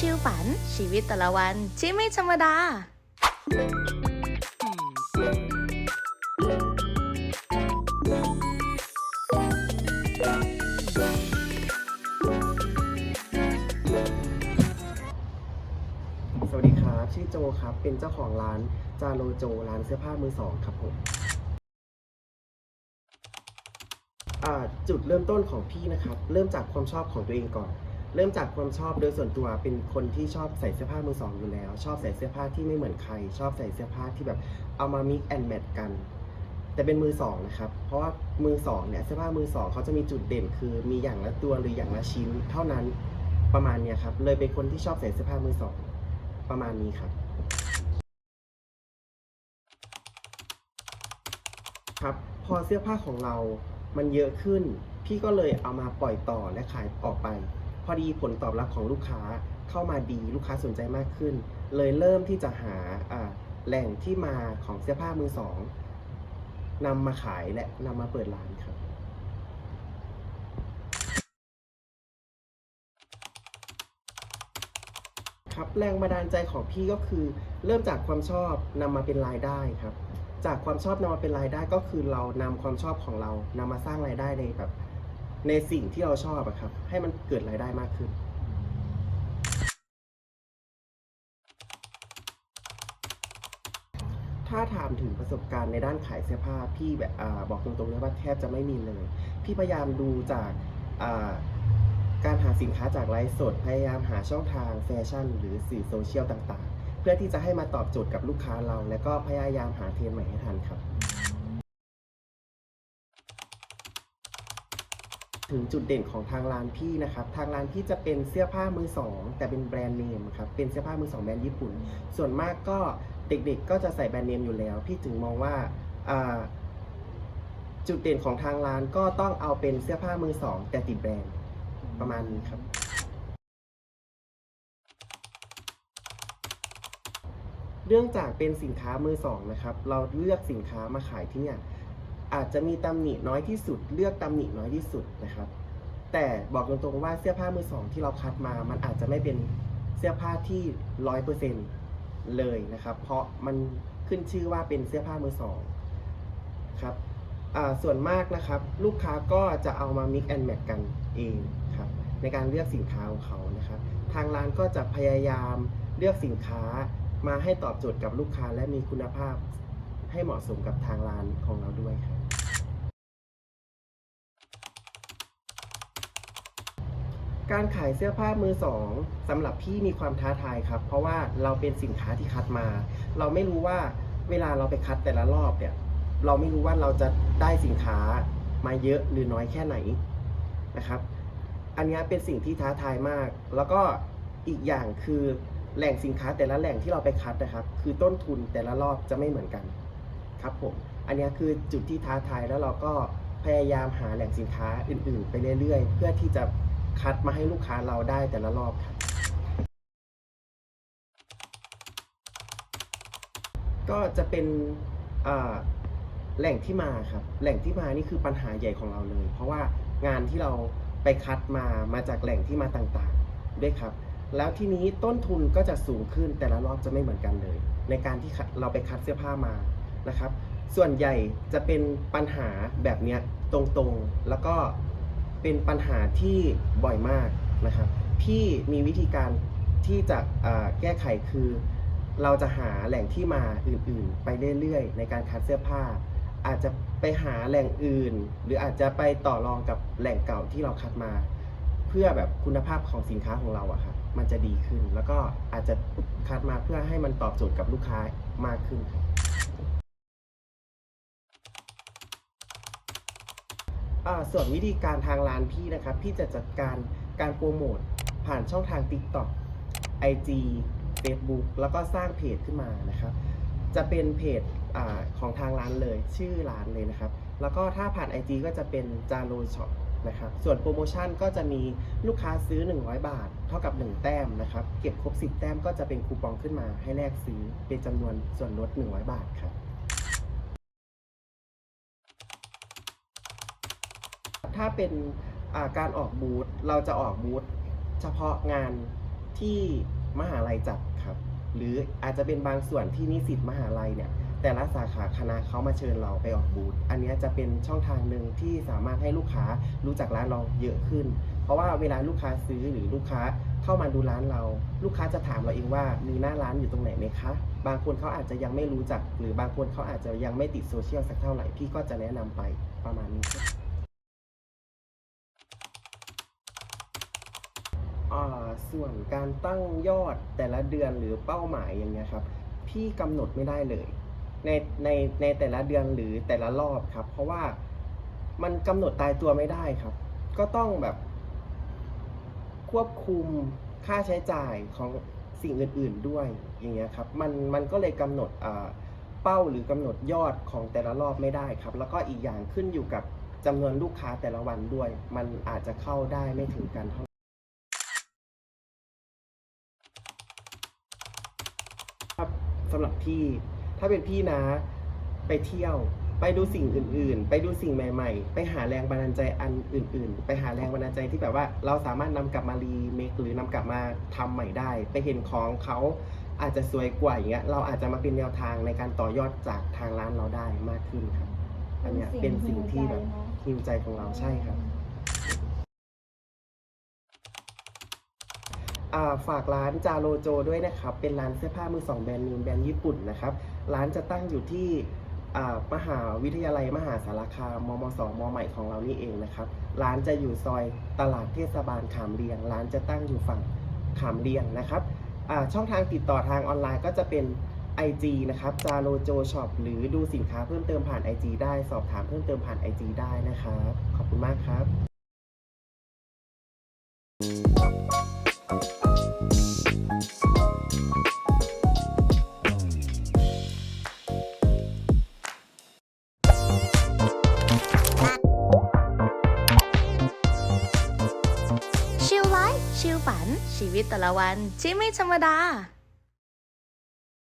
ชิวฝัน ชีวิตแต่ละวันที่ไม่ธรรมดา สวัสดีครับ ชื่อโจครับ เป็นเจ้าของร้านจาโรโจร้านเสื้อผ้ามือสองครับผมอ่าจุดเริ่มต้นของพี่นะครับ เริ่มจากความชอบของตัวเองก่อน เริ่มจากความชอบโดยส่วนตัวเป็นคนที่ชอบใส่เสื้อผ้ามือสองอยู่แล้ว ชอบใส่เสื้อผ้าที่ไม่เหมือนใคร ชอบใส่เสื้อผ้าที่แบบเอามา mix and match กัน แต่เป็นมือสองนะครับ เพราะว่ามือสองเนี่ยเสื้อผ้ามือสองเขาจะมีจุดเด่น คือมีอย่างละตัวหรืออย่างละชิ้น เท่านั้นประมาณเนี้ยครับ เลยเป็นคนที่ชอบใส่เสื้อผ้ามือสองประมาณนี้ครับครับพอเสื้อผ้าของเรามันเยอะขึ้น พี่ก็เลยเอามาปล่อยต่อและขายออกไป อดีผลตอบรับของลูกค้าเข้ามาดีลูกค้าสนใจมากขึ้น เลยเริ่มที่จะหาแหล่งที่มาของเสื้อผ้ามือสองนำมาขายและนำมาเปิดร้านครับครับแรงบันดาลใจของพี่ก็คือ เริ่มจากความชอบนำมาเป็นรายได้ครับ จากความชอบนำมาเป็นรายได้ก็คือเรานำความชอบของเรานำมาสร้างรายได้ในแบบ ในสิ่งที่เราชอบอะครับ ให้มันเกิดรายได้มากขึ้น ถ้าถามถึงประสบการณ์ในด้านขายเสื้อผ้าพี่แบบอาบอกตรงๆเลยว่าแทบจะไม่มีเลย พี่พยายามดูจากอ่าการหาสินค้าจากไลฟ์สด พยายามหาช่องทางแฟชั่น หรือสื่อโซเชียลต่างๆ เพื่อที่จะให้มาตอบโจทย์กับลูกค้าเรา และก็พยายามหาเทรนด์ใหม่ให้ทันครับ ถึงจุดเด่นของทางร้านพี่นะครับ ทางร้านพี่จะเป็นเสื้อผ้ามือสองแต่เป็นแบรนด์เนมครับ เป็นเสื้อผ้ามือสองแบรนด์ญี่ปุ่น ส่วนมากก็เด็กๆก็จะใส่แบรนด์เนมอยู่แล้ว พี่ถึงมองว่าอ่าจุดเด่นของทางร้านก็ต้องเอาเป็นเสื้อผ้ามือสองแต่ติดแบรนด์ประมาณนี้ครับเนื่องจากเป็นสินค้ามือสองนะครับ เราเลือกสินค้ามาขายที่เนี่ย อาจจะมีตำหนิน้อยที่สุด เลือกตำหนิน้อยที่สุดนะครับ แต่บอกตรงๆว่าเสื้อผ้ามือสองที่เราคัดมา มันอาจจะไม่เป็นเสื้อผ้าที่ร้อยเปอร์เซ็นเลยนะครับ เพราะมันขึ้นชื่อว่าเป็นเสื้อผ้ามือสองครับส่วนมากนะครับ ลูกค้าก็จะเอามา mix and match กันเองครับในการเลือกสินค้าของเขานะครับ ทางร้านก็จะพยายามเลือกสินค้ามาให้ตอบโจทย์กับลูกค้าและมีคุณภาพให้เหมาะสมกับทางร้านของเราด้วยครับ การขายเสื้อผ้ามือสองสำหรับพี่มีความท้าทายครับ เพราะว่าเราเป็นสินค้าที่คัดมา เราไม่รู้ว่าเวลาเราไปคัดแต่ละรอบเนี่ย เราไม่รู้ว่าเราจะได้สินค้ามาเยอะหรือน้อยแค่ไหนนะครับ อันนี้เป็นสิ่งที่ท้าทายมาก แล้วก็อีกอย่างคือแหล่งสินค้าแต่ละแหล่งที่เราไปคัดนะครับ คือต้นทุนแต่ละรอบจะไม่เหมือนกันครับผม อันนี้คือจุดที่ท้าทายแล้วเราก็พยายามหาแหล่งสินค้าอื่น ๆ ไปเรื่อยๆ เพื่อที่จะ คัดมาให้ลูกค้าเราได้แต่ละรอบครับก็จะเป็นแหล่งที่มาครับ แหล่งที่มานี่คือปัญหาใหญ่ของเราเลย เพราะว่างานที่เราไปคัดมามาจากแหล่งที่มาต่างๆด้วยครับ แล้วทีนี้ต้นทุนก็จะสูงขึ้นแต่ละรอบจะไม่เหมือนกันเลย ในการที่เราไปคัดเสื้อผ้ามานะครับ ส่วนใหญ่จะเป็นปัญหาแบบเนี้ยตรงๆ แล้วก็ เป็นปัญหาที่บ่อยมากนะครับที่มีวิธีการที่จะแก้ไขคือ เราจะหาแหล่งที่มาอื่นๆ ไปเรื่อยๆ ในการคัดเสื้อผ้า อาจจะไปหาแหล่งอื่น หรืออาจจะไปต่อรองกับแหล่งเก่าที่เราคัดมา เพื่อแบบคุณภาพของสินค้าของเราอะครับมันจะดีขึ้น แล้วก็อาจจะคัดมาเพื่อให้มันตอบโจทย์กับลูกค้ามากขึ้นครับ อ่า ส่วนวิธีการทางร้านพี่นะครับ พี่จะจัดการการโปรโมทผ่านช่องทาง TikTok IG Facebook แล้วก็สร้างเพจขึ้นมานะครับ จะเป็นเพจอของทางร้านเลย ชื่อร้านเลยนะครับ แล้วก็ถ้าผ่าน IG ก็จะเป็นจาโรช็อปนะครับ ส่วนโปรโมชั่นก็จะมีลูกค้าซื้อ 100 บาท เท่ากับ 1 แต้มนะครับ เก็บครบ 10 แต้มก็จะเป็นคูปองขึ้นมาให้แลกซื้อเป็นจำนวนส่วนลด 100 บาทครับ ถ้าเป็นการออกบูธเราจะออกบูธเฉพาะงานที่มหาลัยจัดครับ หรืออาจจะเป็นบางส่วนที่นิสิตมหาลัยเนี่ยแต่ละสาขาคณะเขามาเชิญเราไปออกบูธ อันนี้จะเป็นช่องทางหนึ่งที่สามารถให้ลูกค้ารู้จักร้านเราเยอะขึ้น เพราะว่าเวลาลูกค้าซื้อหรือลูกค้าเข้ามาดูร้านเรา ลูกค้าจะถามเราเองว่ามีหน้าร้านอยู่ตรงไหนไหมคะ บางคนเขาอาจจะยังไม่รู้จัก หรือบางคนเขาอาจจะยังไม่ติดโซเชียลสักเท่าไหร่ พี่ก็จะแนะนำไปประมาณนี้ครับอ่า ส่วนการตั้งยอดแต่ละเดือนหรือเป้าหมายอย่างเงี้ยครับ พี่กำหนดไม่ได้เลย ในในในแต่ละเดือนหรือแต่ละรอบครับ เพราะว่ามันกำหนดตายตัวไม่ได้ครับ ก็ต้องแบบ ควบคุมค่าใช้จ่ายของสิ่งอื่น ๆด้วยอย่างเงี้ยครับ มันมันก็เลยกำหนดเป้าหรือกำหนดยอดของแต่ละรอบไม่ได้ครับ แล้วก็อีกอย่างขึ้นอยู่กับจำนวนลูกค้าแต่ละวันด้วย มันอาจจะเข้าได้ไม่ถึงกันเท่า ครับ สำหรับพี่ ถ้าเป็นพี่นะ ไปเที่ยว ไปดูสิ่งอื่น ๆ ไปดูสิ่งใหม่ ๆ ไปหาแรงบันดาลใจอันอื่น ๆ ไปหาแรงบันดาลใจที่แบบว่า เราสามารถนำกลับมารีเมคหรือนำกลับมาทำใหม่ได้ ไปเห็นของเขาอาจจะสวยกว่าอย่างเงี้ย เราอาจจะมาเป็นแนวทางในการต่อยอดจากทางร้านเราได้มากขึ้นครับ อันเนี้ยเป็นสิ่งที่แบบฮิวใจของเราใช่ครับ อ่า ฝากร้านจาโรโจด้วยนะครับ เป็นร้านเสื้อผ้ามือสองแบรนด์นิมแบรนด์ญี่ปุ่นนะครับ ร้านจะตั้งอยู่ที่มหาวิทยาลัยมหาสารคามมมสมใหม่ของเรานี่เองนะครับ ร้านจะอยู่ซอยตลาดเทศบาลขามเรียง ร้านจะตั้งอยู่ฝั่งขามเรียงนะครับช่องทางติดต่อทางออนไลน์ก็จะเป็น IG นะครับจาโรโจช็อปหรือดูสินค้าเพิ่มเติมผ่าน IG ได้สอบถามเพิ่มเติมผ่าน IG ได้นะครับ ขอบคุณมากครับ ชิลไลฟ์ชิลฝัน ชีวิตแต่ละวันที่ไม่ธรรมดา